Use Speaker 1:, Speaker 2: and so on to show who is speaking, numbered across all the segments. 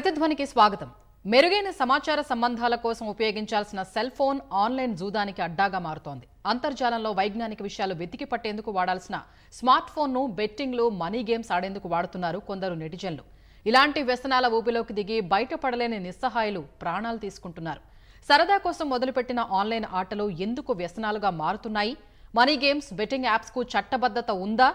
Speaker 1: ప్రతిధ్వనికి స్వాగతం. మెరుగైన సమాచార సంబంధాల కోసం ఉపయోగించాల్సిన సెల్ ఫోన్ ఆన్లైన్ జూదానికి అడ్డాగా మారుతోంది. అంతర్జాలంలో వైజ్ఞానిక విషయాలు వెతికి పట్టేందుకు వాడాల్సిన స్మార్ట్ ఫోన్ను బెట్టింగ్లు మనీ గేమ్స్ ఆడేందుకు వాడుతున్నారు కొందరు నెటిజన్లు. ఇలాంటి వ్యసనాల ఊపిలోకి దిగి బయటపడలేని నిస్సహాయులు ప్రాణాలు తీసుకుంటున్నారు. సరదా కోసం మొదలుపెట్టిన ఆన్లైన్ ఆటలు ఎందుకు వ్యసనాలుగా మారుతున్నాయి? మనీ గేమ్స్ బెట్టింగ్ యాప్స్కు చట్టబద్ధత ఉందా?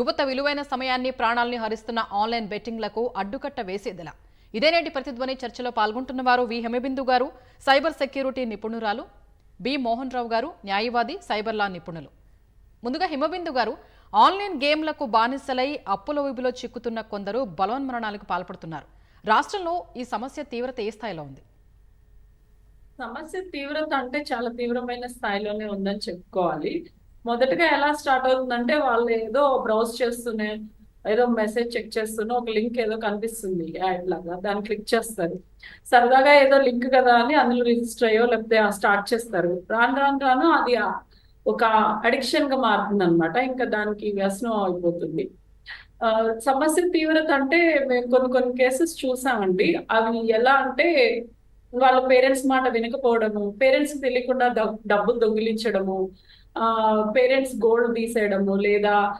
Speaker 1: యువత విలువైన సమయాన్ని ప్రాణాల్ని హరిస్తున్న ఆన్లైన్ బెట్టింగ్లకు అడ్డుకట్ట వేసేదిలా? ఇదే నేటి ప్రతిధ్వని చర్చలో పాల్గొంటున్న వారు V Hemabindu garu cyber security నిపుణురాలు B Mohan Rao గారు న్యాయవాది సైబర్ లా నిపుణులు. ముందుగా హిమబిందు గారు ఆన్లైన్ గేమ్లకు బానిసలై అప్పుల ఊబిలో చిక్కుతున్న కొందరు బలవన్మరణాలకు పాల్పడుతున్నారు. రాష్ట్రంలో ఈ సమస్య తీవ్రత ఏ స్థాయిలో ఉంది?
Speaker 2: సమస్య తీవ్రత అంటే చాలా తీవ్రమైన స్థాయిలోనే ఉందని చెప్పుకోవాలి. మొదటగా ఎలా స్టార్ట్ అవుతుందంటే వాళ్ళు ఏదో బ్రౌజ్ చేస్తూనే ఏదో మెసేజ్ చెక్ చేస్తున్నా ఒక లింక్ ఏదో కనిపిస్తుంది యాడ్ లాగా దాన్ని క్లిక్ చేస్తారు. సరదాగా ఏదో లింక్ కదా అని అందులో రిజిస్టర్ అయ్యో లేకపోతే స్టార్ట్ చేస్తారు. రాను రాను రాను అది ఒక అడిక్షన్గా మారుతుంది అనమాట ఇంకా దానికి వ్యసనం అయిపోతుంది. ఆ, సమస్య తీవ్రత అంటే మేము కొన్ని కొన్ని కేసెస్ చూసామండి. అవి ఎలా అంటే వాళ్ళ పేరెంట్స్ మాట వినకపోవడము పేరెంట్స్ తెలియకుండా డబ్బులు దొంగిలించడము ఆ పేరెంట్స్ గోల్డ్ తీసేయడము లేదా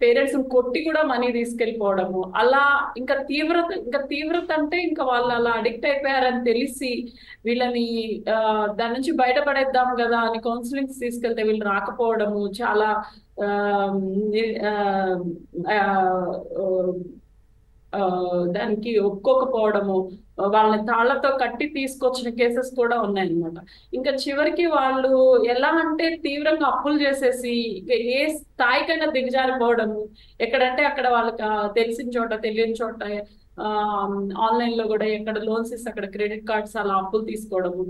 Speaker 2: పేరెంట్స్ కొట్టి కూడా మనీ తీసుకెళ్ళిపోవడము. అలా ఇంకా తీవ్రత ఇంకా తీవ్రత అంటే ఇంకా వాళ్ళు అలా అడిక్ట్ అయిపోయారని తెలిసి వీళ్ళని ఆ, దాని నుంచి బయటపడేద్దాం కదా అని కౌన్సిలింగ్స్ తీసుకెళ్తే వీళ్ళు రాకపోవడము చాలా ఆ, దానికి ఒప్పుకోకపోవడము వాళ్ళని తాళ్ళతో కట్టి తీసుకొచ్చిన కేసెస్ కూడా ఉన్నాయన్నమాట. ఇంకా చివరికి వాళ్ళు ఎలా అంటే తీవ్రంగా అప్పులు చేసేసి ఏ స్థాయికైనా దిగజారిపోవడము ఎక్కడంటే అక్కడ వాళ్ళకి తెలిసిన చోట తెలియని చోట ఆన్లైన్లో కూడా ఎక్కడ లోన్స్ ఇస్తే అక్కడ క్రెడిట్ కార్డ్స్ అలా అప్పులు తీసుకోవడము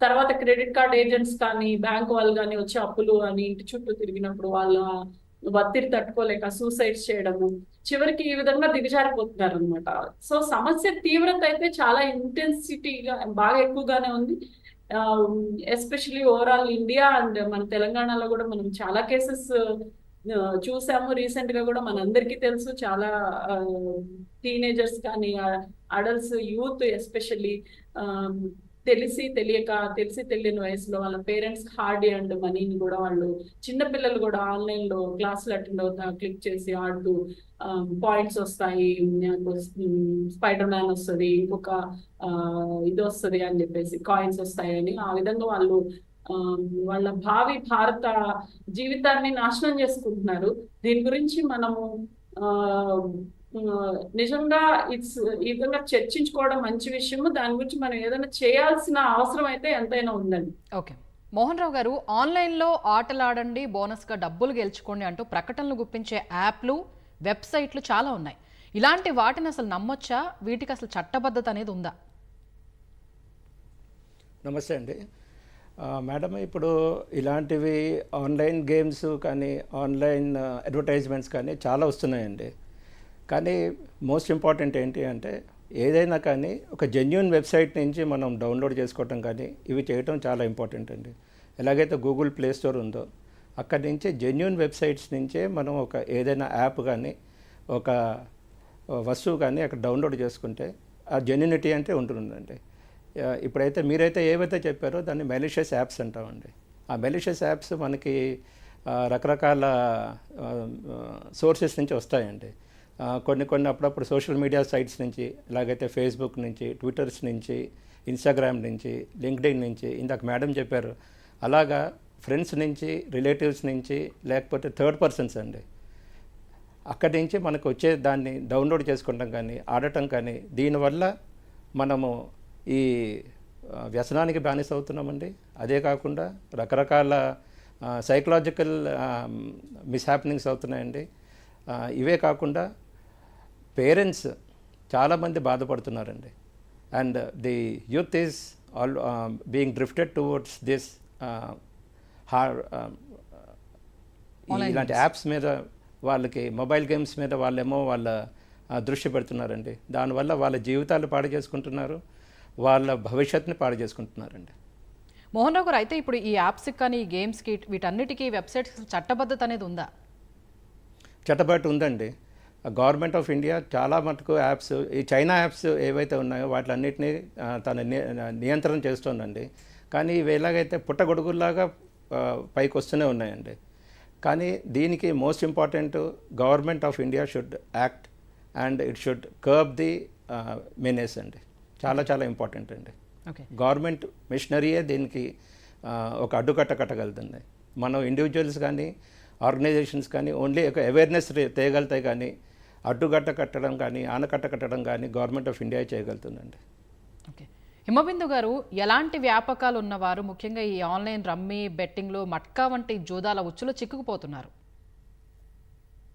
Speaker 2: తర్వాత క్రెడిట్ కార్డ్ ఏజెంట్స్ కానీ బ్యాంక్ వాళ్ళు కానీ వచ్చి అప్పులు అని ఇంటి చుట్టూ తిరిగినప్పుడు వాళ్ళ ఒత్తిడి తట్టుకోలేక సూసైడ్స్ చేయడము చివరికి ఈ విధంగా దిగజారిపోతున్నారు అనమాట సో సమస్య తీవ్రత అయితే చాలా ఇంటెన్సిటీగా బాగా ఎక్కువగానే ఉంది. ఎస్పెషలీ ఓవరాల్ ఇండియా అండ్ మన తెలంగాణలో కూడా మనం చాలా కేసెస్ చూసాము రీసెంట్గా కూడా మనందరికీ తెలుసు. చాలా టీనేజర్స్ కానీ అడల్ట్స్ యూత్ ఎస్పెషల్లీ తెలిసి తెలియక తెలిసి తెలియని వయసులో వాళ్ళ పేరెంట్స్ హార్డ్ అండ్ మనీని కూడా వాళ్ళు చిన్న పిల్లలు కూడా ఆన్లైన్లో క్లాసులు అటెండ్ అవుతా క్లిక్ చేసి ఆడుతూ పాయింట్స్ వస్తాయి స్పైడర్ మ్యాన్ వస్తుంది ఇంకొక ఆ, ఇది వస్తుంది అని చెప్పేసి కాయిన్స్ వస్తాయని ఆ విధంగా వాళ్ళు ఆ, వాళ్ళ భావి భారత జీవితాన్ని నాశనం చేసుకుంటున్నారు. దీని గురించి మనము ఆ, నిజంగా ఇట్స్ ఈ విధంగా చర్చించుకోవడం మంచి విషయము. దాని గురించి మనం ఏదైనా చేయాల్సిన అవసరం అయితే ఎంతైనా ఉందండి.
Speaker 1: ఓకే. మోహన్ రావు గారు ఆన్లైన్లో ఆటలాడండి బోనస్గా డబ్బులు గెలుచుకోండి అంటూ ప్రకటనలు గుప్పించే యాప్లు వెబ్సైట్లు చాలా ఉన్నాయి. ఇలాంటి వాటిని అసలు నమ్మొచ్చా? వీటికి అసలు చట్టబద్ధత అనేది ఉందా?
Speaker 3: నమస్తే అండి. ఆ, మేడం ఇప్పుడు ఇలాంటివి ఆన్లైన్ గేమ్స్ కానీ ఆన్లైన్ అడ్వర్టైజ్మెంట్స్ కానీ చాలా వస్తున్నాయండి. కానీ మోస్ట్ ఇంపార్టెంట్ ఏంటి అంటే ఏదైనా కానీ ఒక జెన్యున్ వెబ్సైట్ నుంచి మనం డౌన్లోడ్ చేసుకోవటం కానీ ఇవి చేయటం చాలా ఇంపార్టెంట్ అండి. ఎలాగైతే గూగుల్ ప్లే స్టోర్ ఉందో అక్కడి నుంచి జెన్యున్ వెబ్సైట్స్ నుంచే మనం ఒక ఏదైనా యాప్ కానీ ఒక వస్తువు కానీ అక్కడ డౌన్లోడ్ చేసుకుంటే ఆ జెన్యునిటీ అంటే ఉంటుందండి. ఇప్పుడైతే మీరైతే ఏవైతే చెప్పారో దాన్ని మెలిషియస్ యాప్స్ అంటామండి. ఆ మెలిషియస్ యాప్స్ మనకి రకరకాల సోర్సెస్ నుంచి వస్తాయండి. కొన్ని కొన్ని అప్పుడప్పుడు సోషల్ మీడియా సైట్స్ నుంచి ఇలాగైతే ఫేస్బుక్ నుంచి ట్విట్టర్స్ నుంచి ఇన్స్టాగ్రామ్ నుంచి లింక్డ్ఇన్ నుంచి ఇందాక మేడం చెప్పారు అలాగా ఫ్రెండ్స్ నుంచి రిలేటివ్స్ నుంచి లేకపోతే థర్డ్ పర్సన్స్ అండి. అక్కడి నుంచి మనకు వచ్చే దాన్ని డౌన్లోడ్ చేసుకుంటాం కానీ ఆడటం కానీ దీనివల్ల మనము ఈ వ్యసనానికి బానిస అవుతున్నామండి అదే కాకుండా రకరకాల సైకలాజికల్ మిస్హాప్నింగ్స్ అవుతున్నాయండి. ఇవే కాకుండా పేరెంట్స్ చాలామంది బాధపడుతున్నారండి. And the youth is all being drifted towards this ఇలాంటి యాప్స్ మీద వాళ్ళకి మొబైల్ గేమ్స్ మీద వాళ్ళేమో వాళ్ళ దృష్టి పెడుతున్నారండి. దానివల్ల వాళ్ళ జీవితాలు పాడు చేసుకుంటున్నారు. వాళ్ళ భవిష్యత్తుని పాడు చేసుకుంటున్నారండి.
Speaker 1: మోహన్ రావు గారు అయితే ఇప్పుడు ఈ యాప్స్కి కానీ ఈ గేమ్స్కి వీటన్నిటికీ వెబ్సైట్స్ చట్టబద్ధత అనేది ఉందా?
Speaker 3: చట్టబాటు ఉందండి. గవర్నమెంట్ ఆఫ్ ఇండియా చాలా మటుకు యాప్స్ ఈ చైనా యాప్స్ ఏవైతే ఉన్నాయో వాటిలన్నిటినీ తన నియంత్రణ చేస్తుందండి. కానీ ఇవి ఎలాగైతే పుట్టగొడుగుల్లాగా పైకి వస్తూనే ఉన్నాయండి. కానీ దీనికి most important Government of India should act and it should curb the menace అండి. చాలా చాలా ఇంపార్టెంట్ అండి.
Speaker 1: ఓకే.
Speaker 3: గవర్నమెంట్ మిషనరీయే దీనికి ఒక అడ్డుకట్ట కట్టగలుగుతుంది. మనం ఇండివిజువల్స్ కానీ ఆర్గనైజేషన్స్ కానీ ఓన్లీ ఒక అవేర్నెస్ తేయగలుగుతాయి కానీ అడ్డుకట్ట కట్టడం కానీ ఆనకట్ట కట్టడం కానీ గవర్నమెంట్ ఆఫ్ ఇండియా చేయగలుగుతుందండి.
Speaker 1: ఓకే. హిమబిందు గారు ఎలాంటి వ్యాపకాలు ఉన్నవారు ముఖ్యంగా ఈ ఆన్లైన్ రమ్మీ బెట్టింగ్లు మట్కా వంటి జూదాల ఉచ్చులో చిక్కుకుపోతున్నారు?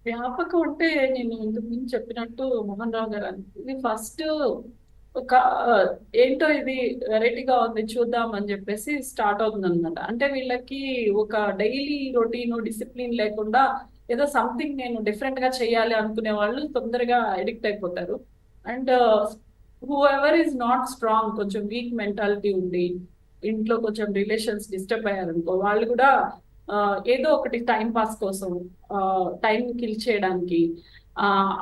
Speaker 2: వ్యాపకం అంటే నేను ఇంతకు ముందు చెప్పినట్టు మోహన్ రావు గారు అన్- ఇది ఫస్ట్ ఒక ఏంటో ఇది వెరైటీగా ఉంది చూద్దాం అని చెప్పేసి స్టార్ట్ అవుతుంది అనమాట అంటే వీళ్ళకి ఒక డైలీ రొటీన్ డిసిప్లిన్ లేకుండా ఏదో సంథింగ్ నేను డిఫరెంట్గా చేయాలి అనుకునే వాళ్ళు తొందరగా అడిక్ట్ అయిపోతారు. And whoever is not strong కొంచెం వీక్ మెంటాలిటీ ఉండి ఇంట్లో కొంచెం రిలేషన్స్ డిస్టర్బ్ అయ్యారనుకో వాళ్ళు కూడా ఏదో ఒకటి టైం పాస్ కోసం టైం కిల్ చేయడానికి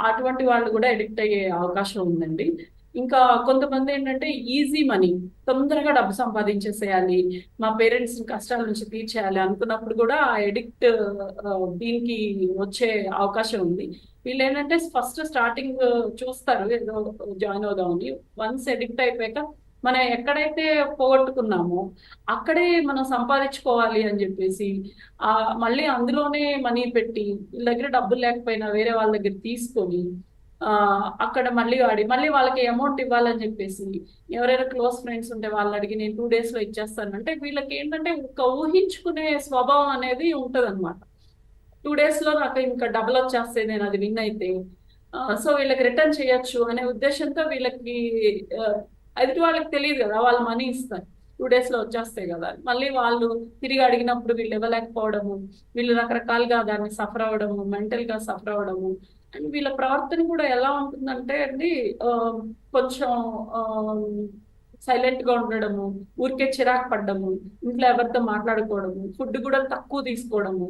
Speaker 2: అటువంటి వాళ్ళు కూడా అడిక్ట్ అయ్యే అవకాశం ఉందండి. ఇంకా కొంతమంది ఏంటంటే ఈజీ మనీ తొందరగా డబ్బు సంపాదించేసేయాలి మా పేరెంట్స్ కష్టాల నుంచి తీర్చేయాలి అనుకున్నప్పుడు కూడా ఆ ఎడిక్ట్ దీనికి వచ్చే అవకాశం ఉంది. వీళ్ళు ఏంటంటే ఫస్ట్ స్టార్టింగ్ చూస్తారు ఏదో జాయిన్ అవుదామని. వన్స్ ఎడిక్ట్ అయిపోయాక మనం ఎక్కడైతే పోగొట్టుకున్నామో అక్కడే మనం సంపాదించుకోవాలి అని చెప్పేసి ఆ మళ్ళీ అందులోనే మనీ పెట్టి వీళ్ళ దగ్గర డబ్బులు లేకపోయినా వేరే వాళ్ళ దగ్గర తీసుకొని అక్కడ మళ్ళీ వాడి మళ్ళీ వాళ్ళకి అమౌంట్ ఇవ్వాలని చెప్పేసి ఎవరైనా క్లోజ్ ఫ్రెండ్స్ ఉంటే వాళ్ళని అడిగి నేను టూ డేస్లో ఇచ్చేస్తాను. అంటే వీళ్ళకి ఏంటంటే ఒక ఊహించుకునే స్వభావం అనేది ఉంటది అనమాట టూ డేస్లో నాకు ఇంకా డబుల్ వచ్చేస్తే నేను అది విన్ అయితే సో వీళ్ళకి రిటర్న్ చేయొచ్చు అనే ఉద్దేశంతో వీళ్ళకి ఆ, ఎదుటి వాళ్ళకి తెలియదు కదా వాళ్ళు మనీ ఇస్తారు. టూ డేస్లో వచ్చేస్తాయి కదా. మళ్ళీ వాళ్ళు తిరిగి అడిగినప్పుడు వీళ్ళు ఇవ్వలేకపోవడము వీళ్ళు రకరకాలుగా దాన్ని సఫర్ అవ్వడము మెంటల్గా సఫర్ అవ్వడము అండ్ వీళ్ళ ప్రవర్తన కూడా ఎలా ఉంటుందంటే అండి ఆ, కొంచెం సైలెంట్గా ఉండడము ఊరికే చిరాకు పడ్డము ఇంట్లో ఎవరితో మాట్లాడుకోవడము ఫుడ్ కూడా తక్కువ తీసుకోవడము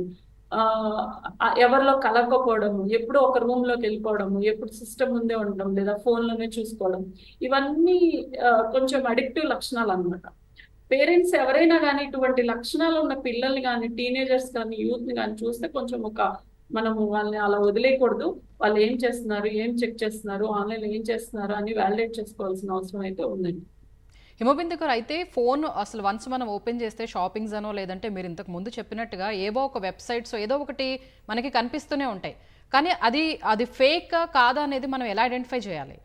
Speaker 2: ఆ ఎవరిలో కలగకపోవడము ఎప్పుడు ఒక రూమ్లోకి వెళ్ళిపోవడము ఎప్పుడు సిస్టమ్ ముందే ఉండడం లేదా ఫోన్లోనే చూసుకోవడం ఇవన్నీ కొంచెం అడిక్టివ్ లక్షణాలు అన్నమాట. పేరెంట్స్ ఎవరైనా కానీ ఇటువంటి లక్షణాలు ఉన్న పిల్లల్ని కానీ టీనేజర్స్ కానీ యూత్ని కానీ చూస్తే కొంచెం ఒక మనము వాళ్ళని అలా వదిలేయకూడదు. వాళ్ళు ఏం చేస్తున్నారు ఏం చెక్ చేస్తున్నారు ఆన్లైన్ ఏం చేస్తున్నారు అని వ్యాలిడేట్ చేసుకోవాల్సిన అవసరం అయితే ఉందండి.
Speaker 1: హిమబిందు గారు అయితే ఫోన్ అసలు వన్స్ మనం ఓపెన్ చేస్తే షాపింగ్స్ అనో లేదంటే మీరు ఇంతకు ముందు చెప్పినట్టుగా ఏవో ఒక వెబ్సైట్స్ ఏదో ఒకటి మనకి కనిపిస్తూనే ఉంటాయి. కానీ అది అది ఫేక్ కాదా అనేది మనం ఎలా ఐడెంటిఫై చేయాలి?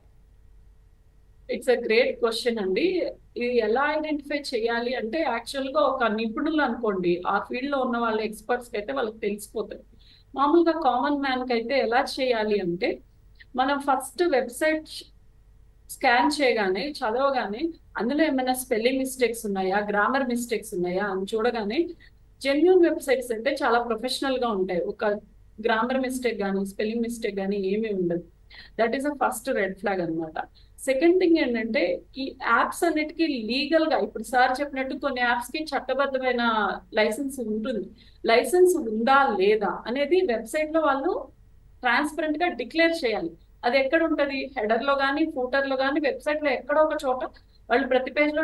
Speaker 2: ఇట్స్ అ గ్రేట్ క్వశ్చన్ అండి. ఇది ఎలా ఐడెంటిఫై చేయాలి అంటే యాక్చువల్గా ఒక నిపుణులు అనుకోండి. ఆ ఫీల్డ్లో ఉన్న వాళ్ళ ఎక్స్పర్ట్స్కి అయితే వాళ్ళకి తెలిసిపోతుంది మామూలుగా కామన్ మ్యాన్కి అయితే ఎలా చేయాలి అంటే మనం ఫస్ట్ వెబ్సైట్ స్కాన్ చేయగానే చదవగానే అందులో ఏమైనా స్పెల్లింగ్ మిస్టేక్స్ ఉన్నాయా గ్రామర్ మిస్టేక్స్ ఉన్నాయా అని చూడగానే జెన్యున్ వెబ్సైట్స్ అయితే చాలా ప్రొఫెషనల్గా ఉంటాయి. ఒక గ్రామర్ మిస్టేక్ కానీ స్పెల్లింగ్ మిస్టేక్ కానీ ఏమీ ఉండదు. That is a first red flag అన్నమాట. సెకండ్ థింగ్ ఏంటంటే ఈ యాప్స్ అన్నిటికీ లీగల్గా ఇప్పుడు సార్ చెప్పినట్టు కొన్ని యాప్స్కి చట్టబద్ధమైన లైసెన్స్ ఉంటుంది. లైసెన్స్ ఉందా లేదా అనేది వెబ్సైట్లో వాళ్ళు ట్రాన్స్పరెంట్గా డిక్లేర్ చేయాలి. అది ఎక్కడ ఉంటది? హెడర్లో కానీ ఫూటర్లో కానీ వెబ్సైట్లో ఎక్కడో ఒక చోట వాళ్ళు ప్రతి పేజ్లో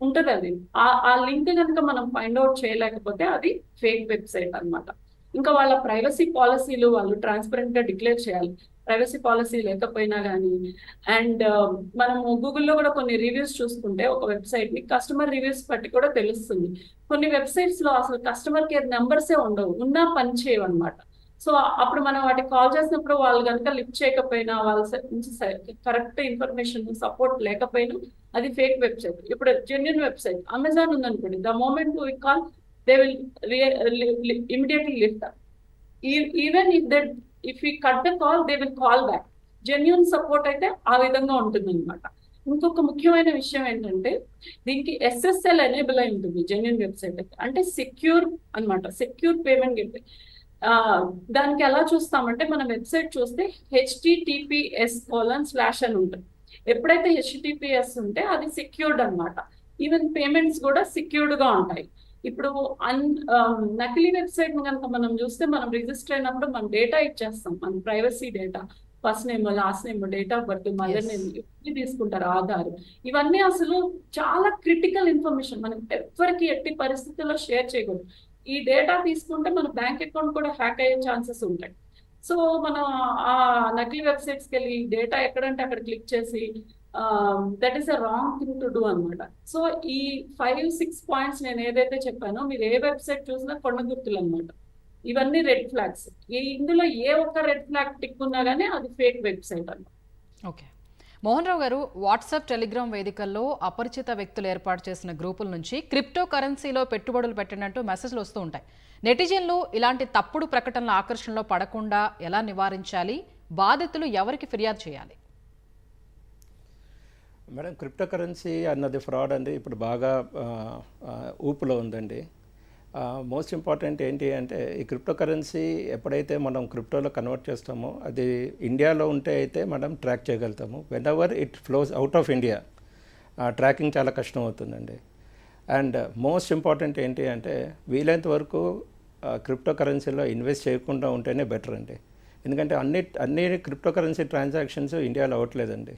Speaker 2: ఉంటది అది. ఆ లింక్ కనుక మనం ఫైండ్ అవుట్ చేయలేకపోతే అది ఫేక్ వెబ్సైట్ అన్నమాట. ఇంకా వాళ్ళ ప్రైవసీ పాలసీలు వాళ్ళు ట్రాన్స్పరెంట్గా డిక్లేర్ చేయాలి. ప్రైవసీ పాలసీ లేకపోయినా కానీ అండ్ మనము గూగుల్లో కూడా కొన్ని రివ్యూస్ చూసుకుంటే ఒక వెబ్సైట్ని కస్టమర్ రివ్యూస్ బట్టి కూడా తెలుస్తుంది. కొన్ని వెబ్సైట్స్లో అసలు కస్టమర్ కేర్ నెంబర్సే ఉండవు ఉన్నా పని చేయవు అనమాట సో అప్పుడు మనం వాటికి కాల్ చేసినప్పుడు వాళ్ళు కనుక లిఫ్ట్ చేయకపోయినా వాళ్ళ నుంచి కరెక్ట్ ఇన్ఫర్మేషన్ సపోర్ట్ లేకపోయినా అది ఫేక్ వెబ్సైట్. ఇప్పుడు జెన్యున్ వెబ్సైట్ అమెజాన్ ఉందనుకోండి the moment we call they will immediately lift. Even if that if you cut the call they will call back genuine support అయితే ఆ విధంగా ఉంటుంది అనమాట ఇంకొక ముఖ్యమైన విషయం ఏంటంటే దీనికి ఎస్ఎస్ఎల్ ఎనేబుల్ అయి ఉంటుంది జెన్యున్ వెబ్సైట్ అయితే. అంటే సెక్యూర్ అన్నమాట. సెక్యూర్ పేమెంట్ గేట్వే దానికి ఎలా చూస్తామంటే మన వెబ్సైట్ చూస్తే హెచ్టిటిపిఎస్ కోలన్ స్లాష్ అని ఉంటుంది. ఎప్పుడైతే హెచ్టిటిపిఎస్ ఉంటే అది సెక్యూర్డ్ అన్నమాట. ఈవెన్ పేమెంట్స్ కూడా సెక్యూర్డ్గా ఉంటాయి. ఇప్పుడు అన్ నకిలీ వెబ్సైట్ కనుక మనం చూస్తే మనం రిజిస్టర్ అయినప్పుడు మనం డేటా ఇచ్చేస్తాం. మన privacy data first name last name date of birth mother. Name ఇవన్నీ తీసుకుంటారు ఆధార్. ఇవన్నీ అసలు చాలా క్రిటికల్ ఇన్ఫర్మేషన్ మనం ఎవరికి ఎట్టి పరిస్థితుల్లో షేర్ చేయకూడదు. ఈ డేటా తీసుకుంటే మన బ్యాంక్ అకౌంట్ కూడా హ్యాక్ అయ్యే ఛాన్సెస్ ఉంటాయి. సో మనం ఆ నకిలీ వెబ్సైట్స్కి వెళ్ళి డేటా ఎక్కడంటే అక్కడ క్లిక్ చేసి that is a wrong thing to do అనమాట సో ఈ ఫైవ్ సిక్స్ పాయింట్స్ నేను ఏదైతే చెప్పానో మీరు ఏ వెబ్సైట్ చూసినా కొండ గుర్తులు అనమాట ఇవన్నీ రెడ్ ఫ్లాగ్స్ ఇందులో ఏ ఒక్క రెడ్ ఫ్లాగ్ టిక్ ఉన్నా కానీ అది ఫేక్ వెబ్సైట్ అన్నమాట.
Speaker 1: Okay Mohan Rao garu WhatsApp Telegram వేదికల్లో అపరిచిత వ్యక్తులు ఏర్పాటు చేసిన గ్రూపుల నుంచి క్రిప్టో కరెన్సీలో పెట్టుబడులు పెట్టినట్టు మెసేజ్లు వస్తూ ఉంటాయి. నెటిజన్లు ఇలాంటి తప్పుడు ప్రకటనల ఆకర్షణలో పడకుండా ఎలా నివారించాలి? బాధితులు ఎవరికి ఫిర్యాదు చేయాలి?
Speaker 3: మేడం క్రిప్టో కరెన్సీ అన్నది ఫ్రాడ్ అండి. ఇప్పుడు బాగా ఊపులో ఉందండి. మోస్ట్ ఇంపార్టెంట్ ఏంటి అంటే ఈ క్రిప్టో కరెన్సీ ఎప్పుడైతే మనం క్రిప్టోలో కన్వర్ట్ చేస్తామో అది ఇండియాలో ఉంటే అయితే మనం ట్రాక్ చేయగలుగుతాము. Whenever it flows out of India tracking చాలా కష్టం అవుతుందండి. అండ్ మోస్ట్ ఇంపార్టెంట్ ఏంటి అంటే వీలైనంత వరకు క్రిప్టో కరెన్సీలో ఇన్వెస్ట్ చేయకుండా ఉంటేనే బెటర్ అండి. ఎందుకంటే అన్ని అన్ని క్రిప్టో కరెన్సీ ట్రాన్సాక్షన్స్ ఇండియాలో అవ్వట్లేదండి.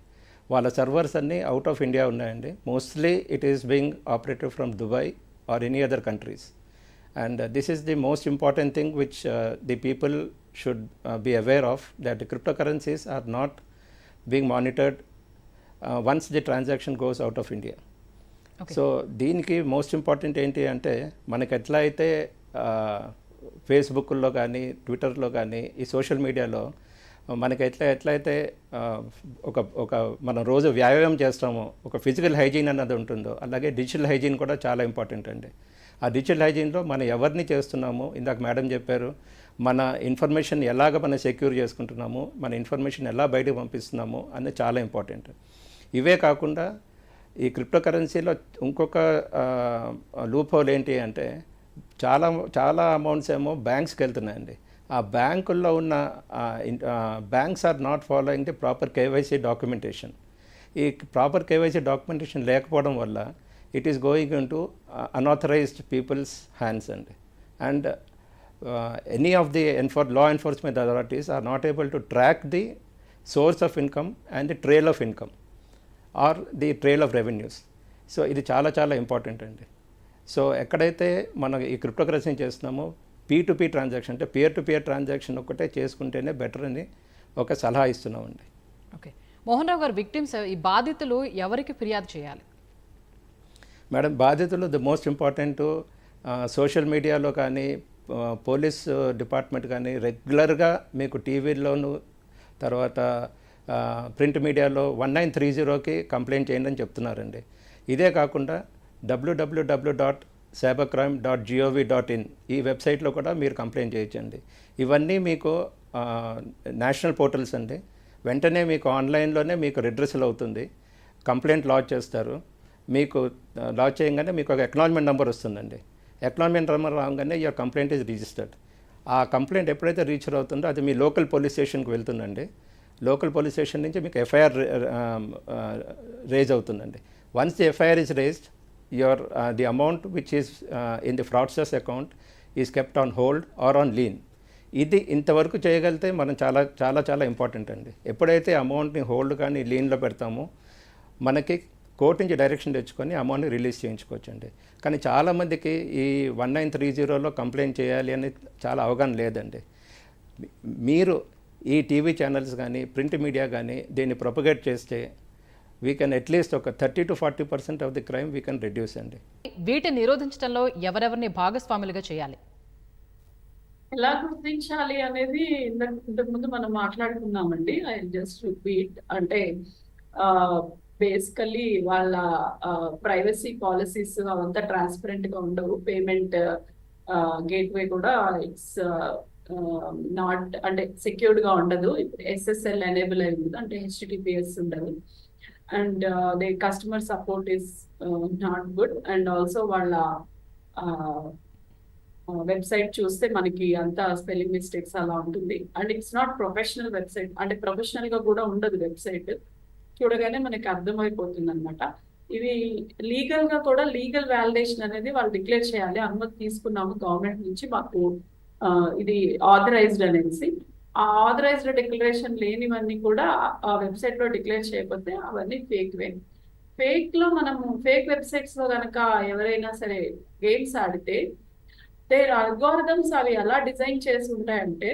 Speaker 3: వాళ్ళ సర్వర్స్ అన్నీ అవుట్ ఆఫ్ ఇండియా ఉన్నాయండి. Mostly it is being operated from Dubai or any other countries and this is the most important thing which the people should be aware of that crypto currencies are not being monitored once the transaction goes out of India. So దీనికి most important ఏంటి అంటే మనకి ఎట్లా అయితే ఫేస్బుక్లో కానీ ట్విట్టర్లో కానీ ఈ సోషల్ మీడియాలో మనకి ఎట్లా ఎట్లయితే ఒక ఒక మనం రోజు వ్యాయామం చేస్తామో ఒక ఫిజికల్ హైజీన్ అన్నది ఉంటుందో అలాగే డిజిటల్ హైజీన్ కూడా చాలా ఇంపార్టెంట్ అండి. ఆ డిజిటల్ హైజీన్లో మనం ఎవరిని చేస్తున్నాము ఇందాక మేడం చెప్పారు మన ఇన్ఫర్మేషన్ ఎలాగ మనం సెక్యూర్ చేసుకుంటున్నాము మన ఇన్ఫర్మేషన్ ఎలా బయటకు పంపిస్తున్నాము అనేది చాలా ఇంపార్టెంట్. ఇవే కాకుండా ఈ క్రిప్టో కరెన్సీలో ఇంకొక లూప్ హోల్ ఏంటి అంటే చాలా చాలా అమౌంట్స్ ఏమో బ్యాంక్స్కి వెళ్తున్నాయండి. ఆ బ్యాంకుల్లో ఉన్న banks are not following the proper KYC documentation. ఈ ప్రాపర్ కేవైసీ డాక్యుమెంటేషన్ లేకపోవడం వల్ల it is going into unauthorised people's hands అండి. And any of the enforce law enforcement authorities are not able to track the source of income and the trail of income or the trail of revenues. So ఇది చాలా చాలా important అండి. So ఎక్కడైతే మనం ఈ cryptocurrency చేస్తున్నామో P to P transaction అంటే peer to peer transaction ఒక్కటే చేసుకుంటేనే బెటర్ అని ఒక సలహా ఇస్తున్నామండి.
Speaker 1: ఓకే. మోహన్ రావు గారు విక్టిమ్స్ ఈ బాధితులు ఎవరికి ఫిర్యాదు చేయాలి?
Speaker 3: మేడం బాధితులు ది మోస్ట్ ఇంపార్టెంట్. సోషల్ మీడియాలో కానీ పోలీస్ డిపార్ట్మెంట్ కానీ రెగ్యులర్గా మీకు టీవీలోను తర్వాత ప్రింట్ మీడియాలో వన్ నైన్ త్రీ జీరోకి కంప్లైంట్ చేయండి అని చెప్తున్నారండి. ఇదే కాకుండా W W W dot cyber crime dot GOV dot in ఈ వెబ్సైట్లో కూడా మీరు కంప్లైంట్ చేయొచ్చండి. ఇవన్నీ మీకు నేషనల్ పోర్టల్స్ అండి. వెంటనే మీకు ఆన్లైన్లోనే మీకు రిడ్రెసల్ అవుతుంది. కంప్లైంట్ లాచ్ చేస్తారు. మీకు లాచ్ చేయగానే మీకు ఒక ఎక్నాలజ్మెంట్ నెంబర్ వస్తుందండి. ఎక్నాలజ్మెంట్ నెంబర్ రాగానే యువర్ కంప్లైంట్ ఈజ్ రిజిస్టర్డ్. ఆ కంప్లైంట్ ఎప్పుడైతే రీచర్ అవుతుందో అది మీ లోకల్ పోలీస్ స్టేషన్కి వెళ్తుందండి. లోకల్ పోలీస్ స్టేషన్ నుంచి మీకు ఎఫ్ఐఆర్ రేజ్ అవుతుందండి. Once the FIR is raised your the amount which is in the fraudsters account is kept on hold or on lien ఇది ఇంతవరకు చేయగలిగితే మనం చాలా చాలా చాలా ఇంపార్టెంట్ అండి. ఎప్పుడైతే అమౌంట్ని హోల్డ్ కానీ లీన్లో పెడతామో మనకి కోర్టు నుంచి డైరెక్షన్ తెచ్చుకొని అమౌంట్ని రిలీజ్ చేయించుకోవచ్చు అండి కానీ చాలామందికి ఈ వన్ నైన్ త్రీ జీరోలో కంప్లైంట్ చేయాలి అని చాలా అవగాహన లేదండి. మీరు ఈ టీవీ ఛానల్స్ కానీ ప్రింట్ మీడియా కానీ దీన్ని ప్రొపగేట్ చేస్తే వీ కెన్ అట్లీస్ట్ ఒక thirty to forty percent of the crime we can reduce అండి.
Speaker 1: వీటిని నిరోధించడంలో ఎవరెవరిని భాగస్వాములుగా చేయాలి?
Speaker 2: ఎలా గుర్తించాలి అనేది ఇంతకు ముందు మనం మాట్లాడుకున్నామండి. ఐ జస్ట్ రిపీట్ అంటే బేసికలీ వాళ్ళ ప్రైవసీ పాలసీస్ అవంతా ట్రాన్స్పరెంట్గా ఉండవు పేమెంట్ గేట్వే కూడా ఇట్స్ నాట్ అంటే సెక్యూర్డ్గా ఉండదు. ఇప్పుడు ఎస్ఎస్ఎల్ ఎనేబుల్ అయి ఉంది అంటే హెచ్టిటిపిఎస్ ఉండదు. And they customer support is not good and also వాళ్ళ uh, వెబ్సైట్ చూస్తే మనకి అంతా స్పెల్లింగ్ మిస్టేక్స్ అలా ఉంటుంది. And it's not professional website. అంటే ప్రొఫెషనల్గా కూడా ఉండదు వెబ్సైట్. చూడగానే మనకి అర్థమైపోతుంది అనమాట ఇవి లీగల్గా కూడా లీగల్ వ్యాలిడేషన్ అనేది వాళ్ళు డిక్లేర్ చేయాలి. అనుమతి తీసుకున్నాము గవర్నమెంట్ నుంచి మాకు ఇది ఆథరైజ్డ్ అనేసి. ఆథరైజ్డ్ డిక్లరేషన్ లేనివన్నీ కూడా ఆ వెబ్సైట్లో డిక్లేర్ చేయకపోతే అవన్నీ ఫేక్ వే. ఫేక్లో మనము ఫేక్ వెబ్సైట్స్లో కనుక ఎవరైనా సరే గేమ్స్ ఆడితే దేర్ అల్గోరిథమ్స్ అవి ఎలా డిజైన్ చేసి ఉంటాయంటే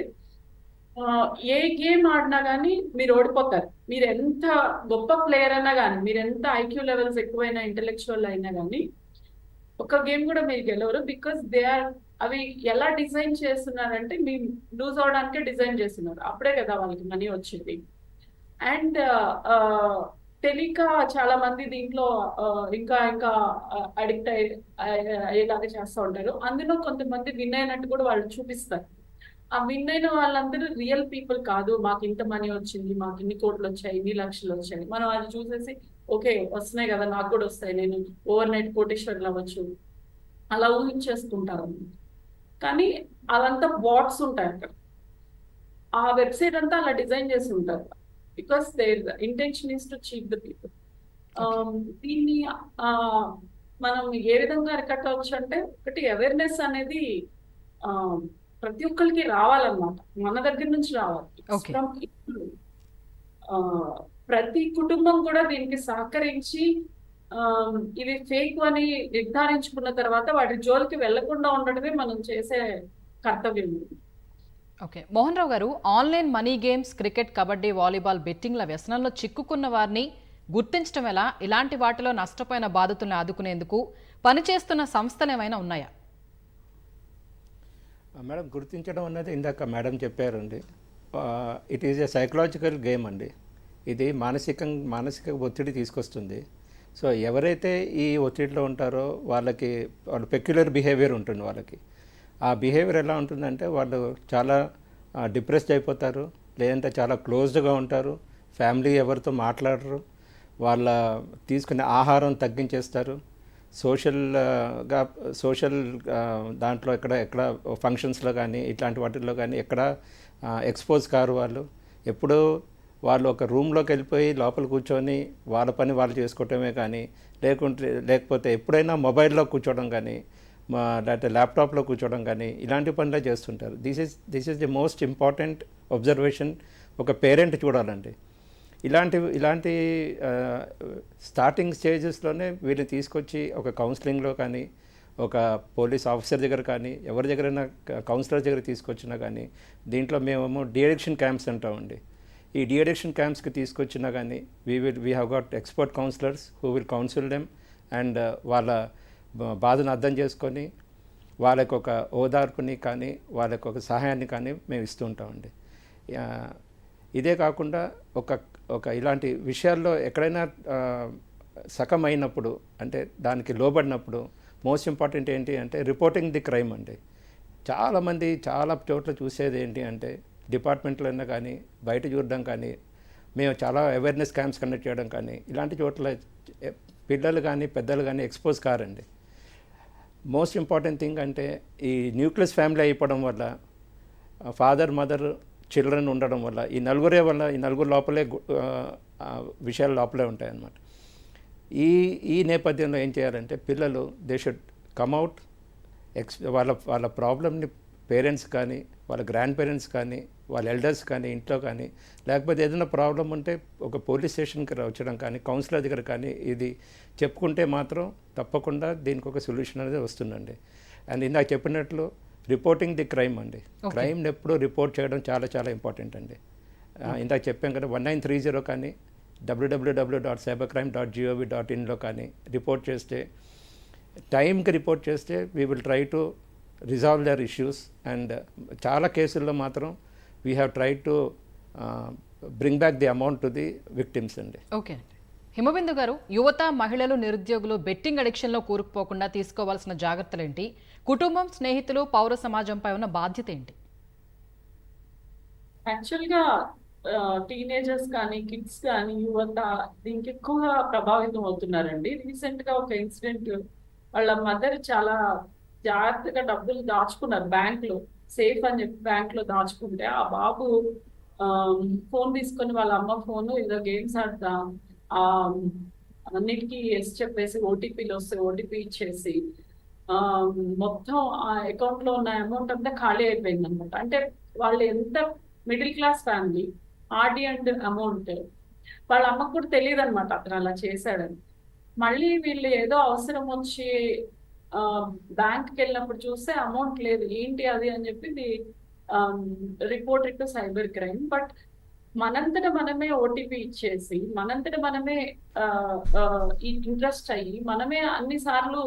Speaker 2: ఏ గేమ్ ఆడినా కానీ మీరు ఓడిపోతారు. మీరు ఎంత గొప్ప ప్లేయర్ అయినా కానీ మీరు ఎంత ఐక్యూ లెవెల్స్ ఎక్కువైనా ఇంటెలెక్చువల్ అయినా కానీ ఒక గేమ్ కూడా మీరు గెలవరు. బికాస్ దే ఆర్ అవి ఎలా డిజైన్ చేస్తున్నారంటే మీ లూజ్ అవడానికే డిజైన్ చేస్తున్నారు. అప్పుడే కదా వాళ్ళకి మనీ వచ్చింది. అండ్ తెలియక చాలా మంది దీంట్లో ఇంకా ఇంకా అడిక్ట్ అయ్యే అయ్యేలాగా చేస్తూ ఉంటారు. అందులో కొంతమంది విన్ అయినట్టు కూడా వాళ్ళు చూపిస్తారు. ఆ విన్ అయిన వాళ్ళందరూ రియల్ పీపుల్ కాదు. మాకు ఇంత మనీ వచ్చింది మాకు ఇన్ని కోట్లు వచ్చాయి ఇన్ని లక్షలు వచ్చాయి. మనం అది చూసేసి ఓకే వస్తున్నాయి కదా నాకు కూడా వస్తాయి. నేను ఓవర్ నైట్ కోటేశ్వర్లు అవ్వచ్చు. అలా ఊహించేసుకుంటారు. కానీ అదంతా బాట్స్ ఉంటాయి అక్కడ ఆ వెబ్సైట్ అంతా అలా డిజైన్ చేసి ఉంటారు. Because their intention is to cheat the people దీన్ని ఆ, మనం ఏ విధంగా అరికట్టవచ్చు అంటే ఒకటి అవేర్నెస్ అనేది ఆ, ప్రతి ఒక్కరికి రావాలన్నమాట. మన దగ్గర నుంచి రావాలి. ప్రతి కుటుంబం కూడా దీనికి సహకరించి ఇది ఫేక్ అని నిర్ధారించుకున్న తర్వాత వాటి జోలికి వెళ్ళకుండా ఉండడమే మనం చేసే కర్తవ్యం
Speaker 1: okay. Mohan Rao garu online money games cricket kabaddi volleyball బెట్టింగ్ల వ్యసనంలో చిక్కుకున్న వారిని గుర్తించడం ఎలా? ఇలాంటి వాటిలో నష్టపోయిన బాధితులను ఆదుకునేందుకు పనిచేస్తున్న సంస్థలు ఏమైనా ఉన్నాయా?
Speaker 3: మేడం గుర్తించడం అన్నది ఇందాక మేడం చెప్పారండి. It is a psychological game అండి. ఇది మానసిక మానసిక ఒత్తిడి తీసుకొస్తుంది. సో ఎవరైతే ఈ ఒత్తిడిలో ఉంటారో వాళ్ళకి వాళ్ళు పెక్యులర్ బిహేవియర్ ఉంటుంది వాళ్ళకి. ఆ బిహేవియర్ ఎలా ఉంటుందంటే వాళ్ళు చాలా డిప్రెస్డ్ అయిపోతారు లేదంటే చాలా క్లోజ్డ్గా ఉంటారు ఫ్యామిలీ ఎవరితో మాట్లాడరు వాళ్ళ తీసుకునే ఆహారం తగ్గించేస్తారు సోషల్గా సోషల్ దాంట్లో ఎక్కడ ఎక్కడ ఫంక్షన్స్లో కానీ ఇట్లాంటి వాటిల్లో కానీ ఎక్కడ ఎక్స్పోజ్ కారు వాళ్ళు. ఎప్పుడూ వాళ్ళు ఒక రూమ్లోకి వెళ్ళిపోయి లోపల కూర్చొని వాళ్ళ పని వాళ్ళు చేసుకోవటమే కానీ లేకుంటే లేకపోతే ఎప్పుడైనా మొబైల్లో కూర్చోవడం కానీ మా లేకపోతే ల్యాప్టాప్లో కూర్చోవడం కానీ ఇలాంటి పనులే చేస్తుంటారు. This is this is the most important observation ఒక పేరెంట్ చూడాలండి. ఇలాంటి ఇలాంటి స్టార్టింగ్ స్టేజెస్లోనే వీళ్ళని తీసుకొచ్చి ఒక కౌన్సిలింగ్లో కానీ ఒక పోలీస్ ఆఫీసర్ దగ్గర కానీ ఎవరి దగ్గరైనా కౌన్సిలర్ దగ్గర తీసుకొచ్చినా కానీ దీంట్లో మేమేమో డిఎడిక్షన్ క్యాంప్స్ అంటామండి. ఈ డిఅడిక్షన్ క్యాంప్స్కి తీసుకొచ్చినా కానీ we will we have got expert counsellors who will counsel them and వాళ్ళ బాధను అర్థం చేసుకొని వాళ్ళకు ఒక ఓదార్పుని కానీ వాళ్ళకు ఒక సహాయాన్ని కానీ మేము ఇస్తూ ఉంటామండి. ఇదే కాకుండా ఒక ఒక ఇలాంటి విషయాల్లో ఎక్కడైనా సకమైనప్పుడు అంటే దానికి లోబడినప్పుడు మోస్ట్ ఇంపార్టెంట్ ఏంటి అంటే రిపోర్టింగ్ ది క్రైమ్ అండి. చాలామంది చాలా చోట్ల చూసేది ఏంటి అంటే డిపార్ట్మెంట్లో అయినా కానీ బయట చూడడం కానీ మేము చాలా అవేర్నెస్ క్యాంప్స్ కండక్ట్ చేయడం కానీ ఇలాంటి చోట్ల పిల్లలు కానీ పెద్దలు కానీ ఎక్స్పోజ్ కారండి. మోస్ట్ ఇంపార్టెంట్ థింగ్ అంటే ఈ న్యూక్లియస్ ఫ్యామిలీ అయిపోవడం వల్ల ఫాదర్ మదర్ చిల్డ్రన్ ఉండడం వల్ల ఈ నలుగురే వల్ల ఈ నలుగురు లోపలే విషయాలు లోపలే ఉంటాయన్నమాట. ఈ ఈ నేపథ్యంలో ఏం చేయాలంటే పిల్లలు దే షుడ్ కమ్అవుట్ ఎక్స్ వాళ్ళ వాళ్ళ ప్రాబ్లమ్ని పేరెంట్స్ కానీ వాళ్ళ గ్రాండ్ పేరెంట్స్ కానీ వాళ్ళ ఎల్డర్స్ కానీ ఇంట్లో కానీ లేకపోతే ఏదైనా ప్రాబ్లం ఉంటే ఒక పోలీస్ స్టేషన్కి వచ్చడం కానీ కౌన్సిలర్ దగ్గర కానీ ఇది చెప్పుకుంటే మాత్రం తప్పకుండా దీనికి ఒక సొల్యూషన్ అనేది వస్తుందండి. అండ్ ఇందాక చెప్పినట్లు రిపోర్టింగ్ ది క్రైమ్ అండి. క్రైమ్ని ఎప్పుడూ రిపోర్ట్ చేయడం చాలా చాలా ఇంపార్టెంట్ అండి. ఇందాక చెప్పాం కదా వన్ నైన్ త్రీ జీరో కానీ W W W dot cyber crime dot GOV dot ఇన్లో కానీ రిపోర్ట్ చేస్తే టైంకి రిపోర్ట్ చేస్తే we will try to resolve their issues and చాలా కేసుల్లో మాత్రం we have try to bring back the amount to the victims అండి.
Speaker 1: Okay అండి. హిమబిందు గారు యువత మహిళలు నిరుద్యోగులు బెట్టింగ్ అడిక్షన్లో కూరుకుపోకుండా తీసుకోవాల్సిన జాగ్రత్తలేంటి? కుటుంబం స్నేహితులు పౌర సమాజంపై ఉన్న బాధ్యత ఏంటి?
Speaker 2: యాక్చువల్గా టీనేజర్స్ కానీ కిడ్స్ కానీ యువత దీనికి ఎక్కువగా ప్రభావితం అవుతున్నారండి. రీసెంట్గా ఒక ఇన్సిడెంట్ వాళ్ళ మదర్ చాలా జాగ్రత్తగా డబ్బులు దాచుకున్నారు బ్యాంక్లో సేఫ్ అని చెప్పి బ్యాంక్లో దాచుకుంటే ఆ బాబు ఫోన్ తీసుకొని వాళ్ళ అమ్మ ఫోన్ ఏదో గేమ్స్ ఆడతా ఆ అన్నిటికీ ఎస్ చెప్పేసి ఓటీపీలు వస్తే ఓటీపీ ఇచ్చేసి ఆ, మొత్తం ఆ అకౌంట్లో ఉన్న అమౌంట్ అంతా ఖాళీ అయిపోయింది అనమాట అంటే వాళ్ళు ఎంత మిడిల్ క్లాస్ ఫ్యామిలీ ఆడి అండ్ అమౌంట్ వాళ్ళ అమ్మకు కూడా తెలియదు అనమాట అతను అలా చేశాడని. మళ్ళీ వీళ్ళు ఏదో అవసరం వచ్చి బ్యాంక్కి వెళ్ళినప్పుడు చూస్తే అమౌంట్ లేదు. ఏంటి అది అని చెప్పి the report to cyber crime. But మనంతట మనమే ఓటీపీ ఇచ్చేసి మనంతట మనమే ఇంట్రెస్ట్ అయ్యి మనమే అన్ని సార్లు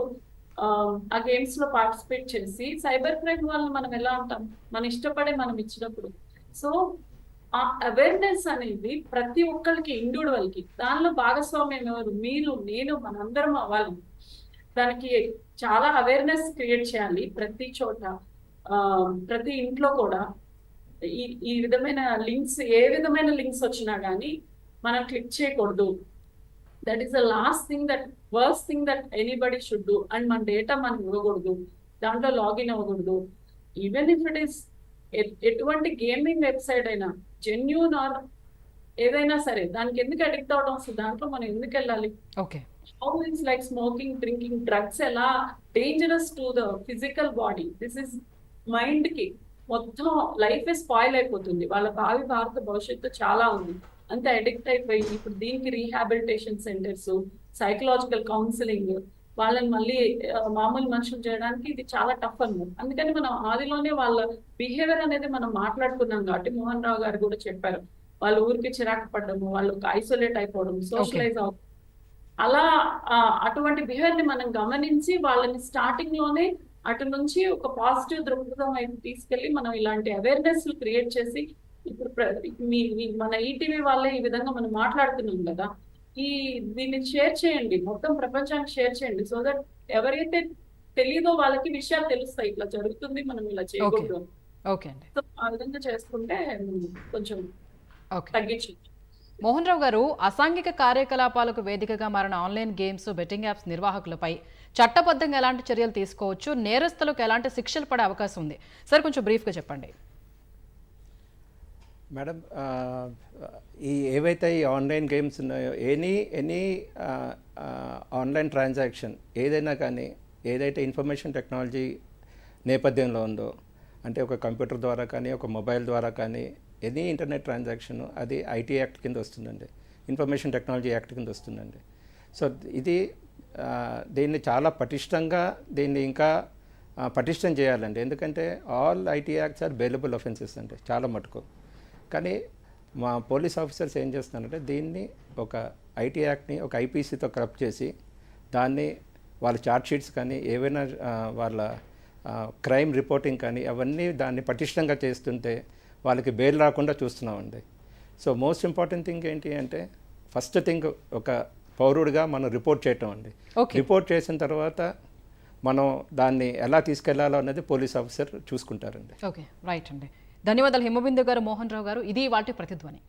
Speaker 2: ఆ గేమ్స్లో పార్టిసిపేట్ చేసి సైబర్ క్రైమ్ వాళ్ళని మనం ఎలా అంటాం? మన ఇష్టపడే మనం ఇచ్చినప్పుడు. సో ఆ అవేర్నెస్ అనేది ప్రతి ఒక్కరికి ఇండివిడువల్కి దానిలో భాగస్వామ్యం ఎవరు? మీరు నేను మనందరం అవ్వాలి. దానికి చాలా అవేర్నెస్ క్రియేట్ చేయాలి ప్రతి చోట. ప్రతి ఇంట్లో కూడా. ఈ ఈ విధమైన లింక్స్ ఏ విధమైన లింక్స్ వచ్చినా కానీ మనం క్లిక్ చేయకూడదు. That is the last thing that worst thing that anybody should do and మన డేటా మనం ఇవ్వకూడదు. దాంట్లో లాగిన్ అవ్వకూడదు. ఈవెన్ ఇఫ్ ఇట్ ఈస్ ఎటువంటి గేమింగ్ వెబ్సైట్ అయినా జెన్యూన్ ఆర్ ఏదైనా సరే దానికి ఎందుకు అడిక్ట్ అవడం వస్తుంది దాంట్లో మనం ఎందుకు వెళ్ళాలి?
Speaker 1: Okay
Speaker 2: how is like smoking drinking drugs ఎలా dangerous to the physical body this is మైండ్కి మొత్తం లైఫ్ స్పాయిల్ అయిపోతుంది. వాళ్ళ భావి భారత భవిష్యత్తు చాలా ఉంది. అంత అడిక్ట్ అయిపోయి ఇప్పుడు దీనికి రీహాబిలిటేషన్ సెంటర్స్ సైకలాజికల్ కౌన్సిలింగ్ వాళ్ళని మళ్ళీ మామూలు మనుషులు చేయడానికి ఇది చాలా టఫ్ అన్నమాట. అందుకని మనం ఆదిలోనే వాళ్ళ బిహేవియర్ అనేది మనం మాట్లాడుకున్నాం కాబట్టి మోహన్ రావు గారు కూడా చెప్పారు. వాళ్ళ ఊరికి చిరాకు పడ్డము వాళ్ళు ఐసోలేట్ అయిపోవడం సోషలైజ్ అవ్వడం అలా అటువంటి బిహేవియర్ని మనం గమనించి వాళ్ళని స్టార్టింగ్లోనే అటు నుంచి ఒక పాజిటివ్ దృక్పథం వైపు తీసుకెళ్ళి మనం ఇలాంటి అవేర్నెస్ క్రియేట్ చేసి ఇప్పుడు మీ మన ఈటీవీ వాళ్ళే ఈ విధంగా మనం మాట్లాడుతున్నాం కదా ఈ దీన్ని షేర్ చేయండి మొత్తం ప్రపంచానికి షేర్ చేయండి సో దట్ ఎవరైతే తెలీదో వాళ్ళకి విషయాలు తెలుస్తాయి ఇట్లా జరుగుతుంది మనం ఇలా చేయకూడదు
Speaker 1: ఓకే అండి.
Speaker 2: సో ఆ విధంగా చేసుకుంటే కొంచెం
Speaker 1: ఓకే.
Speaker 2: తగ్గించచ్చు
Speaker 1: మోహన్ రావు గారు అసాంఘిక కార్యకలాపాలకు వేదికగా మారిన ఆన్లైన్ గేమ్స్ బెట్టింగ్ యాప్స్ నిర్వాహకులపై చట్టబద్ధంగా ఎలాంటి చర్యలు తీసుకోవచ్చు నేరస్తులకు ఎలాంటి శిక్షలు పడే అవకాశం ఉంది. సార్ కొంచెం బ్రీఫ్గా చెప్పండి.
Speaker 3: మేడం ఈ ఏవైతే ఈ ఆన్లైన్ గేమ్స్ ఉన్నాయో ఎనీ ఎనీ ఆన్లైన్ ట్రాన్సాక్షన్ ఏదైనా కానీ ఏదైతే ఇన్ఫర్మేషన్ టెక్నాలజీ నేపథ్యంలో ఉందో అంటే ఒక కంప్యూటర్ ద్వారా కానీ ఒక మొబైల్ ద్వారా కానీ ఎనీ ఇంటర్నెట్ ట్రాన్సాక్షన్ అది ఐటీ యాక్ట్ కింద వస్తుందండి. ఇన్ఫర్మేషన్ టెక్నాలజీ యాక్ట్ కింద వస్తుందండి. సో ఇది దీన్ని చాలా పటిష్టంగా దీన్ని ఇంకా పటిష్టం చేయాలండి. ఎందుకంటే all IT acts are bailable offences అండి చాలా మటుకు. కానీ మా పోలీస్ ఆఫీసర్స్ ఏం చేస్తున్నారంటే దీన్ని ఒక ఐటీ యాక్ట్ని ఒక ఐపీసీతో కరప్ట్ చేసి దాన్ని వాళ్ళ చార్ట్ షీట్స్ కానీ ఏవైనా వాళ్ళ క్రైమ్ రిపోర్టింగ్ కానీ అవన్నీ దాన్ని పటిష్టంగా చేస్తుంటే వాళ్ళకి బెయిల్ రాకుండా చూస్తున్నామండి. సో మోస్ట్ ఇంపార్టెంట్ థింగ్ ఏంటి అంటే ఫస్ట్ థింగ్ ఒక పౌరుడిగా మనం రిపోర్ట్ చేయటం అండి. రిపోర్ట్ చేసిన తర్వాత మనం దాన్ని ఎలా తీసుకెళ్ళాలో అనేది పోలీస్ ఆఫీసర్ చూసుకుంటారండి.
Speaker 1: ఓకే రైట్ అండి. ధన్యవాదాలు హిమబిందు గారు మోహన్ రావు గారు. ఇది వాటి ప్రతిధ్వని.